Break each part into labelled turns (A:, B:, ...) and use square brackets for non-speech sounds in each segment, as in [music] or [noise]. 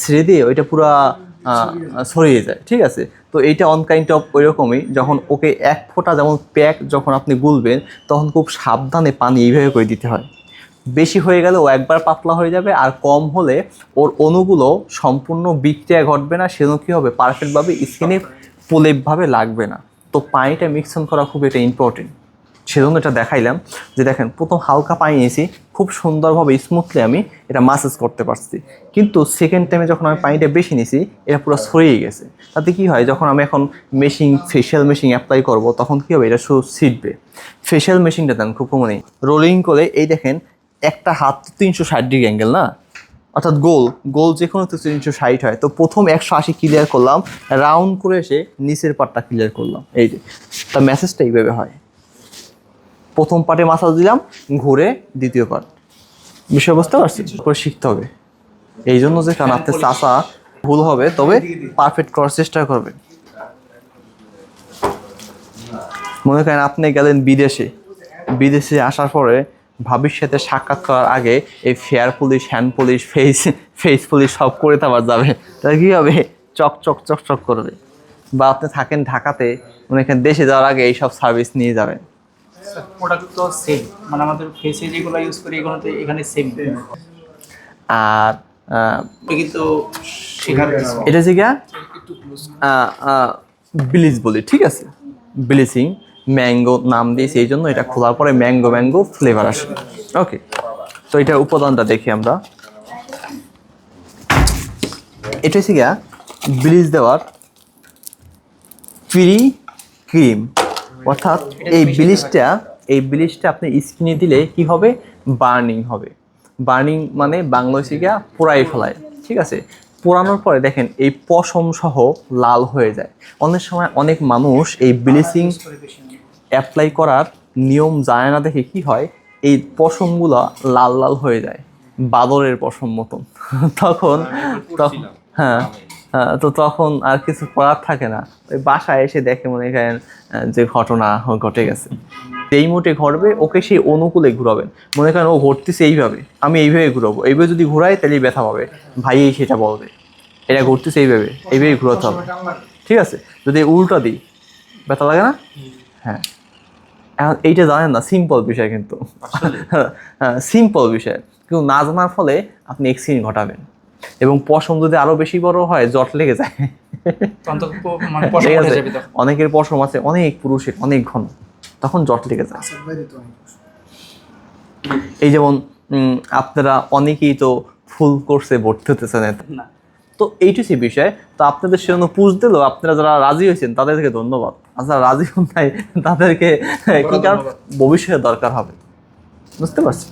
A: ছেড়ে দিয়ে ওইটা পুরো ছড়িয়ে যায়, ঠিক আছে? তো এইটা অন কাইন্ড অফ ওইরকমই, যখন ওকে এক ফোঁটা যেমন প্যাক যখন আপনি গুলবেন, তখন খুব সাবধানে পানি এইভাবে করে দিতে হয়। বেশি হয়ে গেলে ও একবার পাতলা হয়ে যাবে, আর কম হলে ওর অণুগুলো সম্পূর্ণ বিক্রিয়া ঘটবে না, সেজন্য কী হবে? পারফেক্টভাবে স্কিনে প্রলেপভাবে লাগবে না। তো পানিটা মিক্সন করা খুব এটা ইম্পর্টেন্ট সেজন্য এটা দেখাইলাম যে দেখেন, প্রথম হালকা পানি নিয়েছি খুব সুন্দরভাবে স্মুথলি আমি এটা মাসাজ করতে পারছি। কিন্তু সেকেন্ড টাইমে যখন আমি পানিটা বেশি নিয়েছি এটা পুরো সরিয়ে গেছে। তাতে কি হয়, যখন আমি এখন মেশিন ফেশিয়াল মেশিন অ্যাপ্লাই করব, তখন কি হবে, এটা শুধু ছিটবে। ফেশিয়াল মেশিনটা দেন, খুব কমনে রোলিং করে এই দেখেন, একটা হাত তিনশো ষাট ডিগ্রি অ্যাঙ্গেল না? অর্থাৎ গোল গোল যে কোনো তো তিনশো ষাট হয়। তো প্রথম একশো আশি ক্লিয়ার করলাম রাউন্ড করে এসে নিচের পার্টটা ক্লিয়ার করলাম। এই যে তার মেসেজটা এইভাবে হয়। প্রথম পার্টে মাসাজ দিলাম ঘুরে দ্বিতীয় পার্ট। বিষয় বুঝতে পারছি? করে শিখতে হবে। এই জন্য যে কারণ আপনার চাষা ভুল হবে তবে পারফেক্ট করার চেষ্টা করবে। মনে করেন আপনি গেলেন বিদেশে। বিদেশে আসার পরে ভাবির সাথে সাক্ষাৎ করার আগে এই fair police hand police face face police সব করে তো যাবে। তাহলে কী হবে? চক চক চক চক করবে। বা আপনি থাকেন ঢাকাতে মনে করেন দেশে যাওয়ার আগে এইসব সার্ভিস নিয়ে যাবেন।
B: প্রোডাক্ট তো সেম মানে আমাদের ফেসে যেগুলো ইউজ করি এগুলো তো এখানে সেম
A: আর
B: কিন্তু
A: এটা যে গিয়া ব্লিচ বলি ঠিক আছে? ব্লিচিং ম্যাঙ্গো নাম দিয়েছি এই জন্য এটা খোলার পরে ম্যাঙ্গো ম্যাঙ্গো ফ্লেভার আসে। ওকে তো এটার উপাদানটা দেখি আমরা। এটা হচ্ছে গিয়া ব্লিচ দেওয়ার ফ্রি ক্রিম অর্থাৎ এই ব্লিচটা এই ব্লিচটা আপনি স্কিনে দিলে কি হবে? বার্নিং হবে। বার্নিং মানে বাংলা হচ্ছে পোড়াই ফেলায়। ঠিক আছে? পোড়ানোর পরে দেখেন এই পশম সহ লাল হয়ে যায়। অনেক সময় অনেক মানুষ এই ব্লিচিং অ্যাপ্লাই করার নিয়ম জানে না দেখে কি হয়? এই পশমগুলো লাল লাল হয়ে যায়। বাদরের পশম মতন। [laughs] তখন তখন হ্যাঁ। হ্যাঁ, তো তখন আর কিছু করার থাকে না। ওই বাসায় এসে দেখে মনে করেন যে ঘটনা ঘটে গেছে। যেই মোটে ঘটবে ওকে সেই অনুকূলে ঘুরাবেন। মনে করেন ও ঘুরতেছে এইভাবে আমি এইভাবে ঘুরাবো। এইভাবে যদি ঘুরাই তাহলে ব্যথা পাবে। ভাই সেটা বলবে। এটা ঘুরতেছে এইভাবে এইভাবেই ঘুরাতে হবে। ঠিক আছে? যদি উল্টা দিই ব্যথা লাগে না? হ্যাঁ। এখন এইটা জানেন না সিম্পল বিষয় কিন্তু। হ্যাঁ সিম্পল বিষয়। কিন্তু না জানার ফলে আপনি এক্সিডেন্ট ঘটাবেন। এবং পশম যদি আরও বেশি বড় হয় জট লেগে যায়।
B: মানে
A: অনেকের পশম আছে অনেক পুরুষের অনেক ঘন। তখন জট লেগে যায়। এই যেমন আপনারা অনেকেই তো ফুল কোর্সে ভর্তি হতে চান।
B: না।
A: তো এইটুকুই বিষয় তো আপনাদের সেজন্য পুষ দিল। আপনারা যারা রাজি হয়েছেন তাদেরকে ধন্যবাদ। আর যারা রাজি হন নাই তাদেরকে কি কারণ? ভবিষ্যতে দরকার হবে। বুঝতে পারছি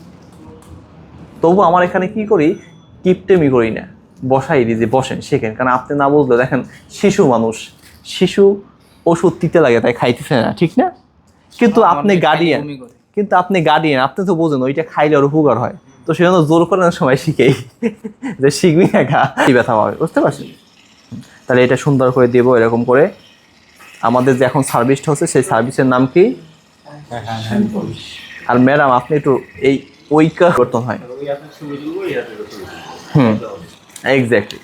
A: তবু আমার এখানে কি করি কিপটেমি করি না। বসাই দিই যে বসেন শেখেন। কারণ আপনি না বুঝলে দেখেন শিশু মানুষ শিশু ওষুধ দিতে লাগে তাই খাইতেছে না ঠিক না? কিন্তু আপনি গার্ডিয়ান কিন্তু আপনি গার্ডিয়ান আপনি তো বোঝেন ওইটা খাইলে আর উপকার হয়। তো সেজন্য জোর করানোর সময় শিখেই যে শিখবি না খা কি ব্যথা পাবে বুঝতে পারছেন? তাহলে এটা সুন্দর করে দেব এরকম করে। আমাদের যে এখন সার্ভিসটা হচ্ছে সেই সার্ভিসের নাম কি? আর ম্যাডাম আপনি একটু এই ওইকা করতে হয়। হুম এক্স্যাক্টলি